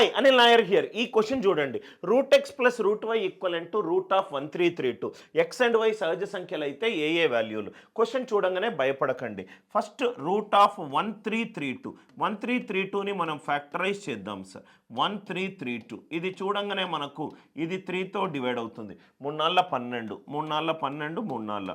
అని అనిల్ నాయర్ హియర్ ఈ క్వశ్చన్ చూడండి. Root x plus root y equal to root of one three three two x and y సహజ సంఖ్యలు అయితే ఏ ఏ వాల్యూలు క్వశ్చన్ చూడంగానే భయపడకండి. First root of one three three two one three three టూని మనం ఫ్యాక్టరైజ్ చేద్దాం sir one three three two ఇది చూడంగానే మనకు ఇది త్రీతో డివైడ్ అవుతుంది. మూడు నాళ్ళ పన్నెండు. మూడు నాళ్ళ పన్నెండు మూడు నాళ్ళ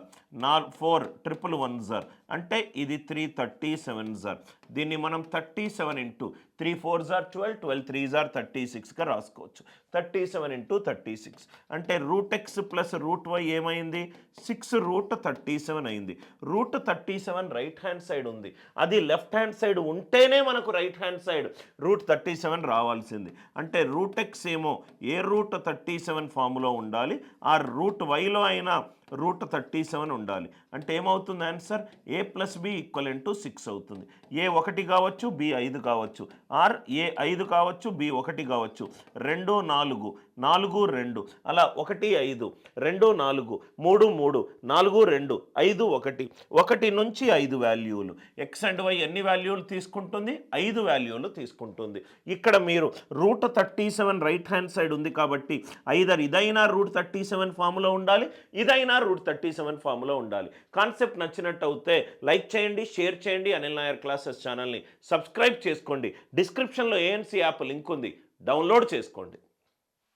నాల్ ఫోర్ ట్రిపుల్ వన్ జార్ అంటే ఇది త్రీ థర్టీ సెవెన్ జార్ దీన్ని మనం thirty seven into three four jar twelve twelve three జార్ థర్టీ సిక్స్గా రాసుకోవచ్చు. Thirty seven into thirty six అంటే root x plus root y ఏమైంది? సిక్స్ రూట్ థర్టీ సెవెన్ అయింది. Root thirty seven right hand side ఉంది. అది లెఫ్ట్ హ్యాండ్ సైడ్ ఉంటేనే మనకు right hand side root thirty seven రావాల్సింది. అంటే రూట్ ఎక్స్ ఏమో ఏ రూట్ థర్టీ సెవెన్ ఫామ్లో ఉండాలి? ఆ రూట్ వైలో అయినా రూట్ థర్టీ సెవెన్ ఉండాలి. అంటే ఏమవుతుంది answer? A plus B equal to six అవుతుంది. ఏ ఒకటి కావచ్చు బి ఐదు కావచ్చు. ఆర్ ఏ ఐదు కావచ్చు బి ఒకటి కావచ్చు. రెండు నాలుగు. నాలుగు రెండు. అలా ఒకటి ఐదు. రెండు నాలుగు. మూడు మూడు. నాలుగు రెండు. ఐదు ఒకటి. ఒకటి నుంచి ఐదు వాల్యూలు. ఎక్స్ అండ్ వై ఎన్ని వాల్యూలు తీసుకుంటుంది? ఐదు వాల్యూలు తీసుకుంటుంది. ఇక్కడ మీరు root thirty seven right hand side ఉంది కాబట్టి ఐదర్ ఇదైనా రూట్ థర్టీ సెవెన్ ఫామ్లో ఉండాలి. ఇదైనా రూట్ థర్టీ సెవెన్ ఫామ్లో ఉండాలి. కాన్సెప్ట్ నచ్చినట్టు అయితే లైక్ చేయండి షేర్ చేయండి అనిల్ నాయర్ క్లాసెస్ ఛానల్ని సబ్స్క్రైబ్ చేసుకోండి. డిస్క్రిప్షన్లో ఏఎన్సీ యాప్ లింక్ ఉంది. డౌన్లోడ్ చేసుకోండి.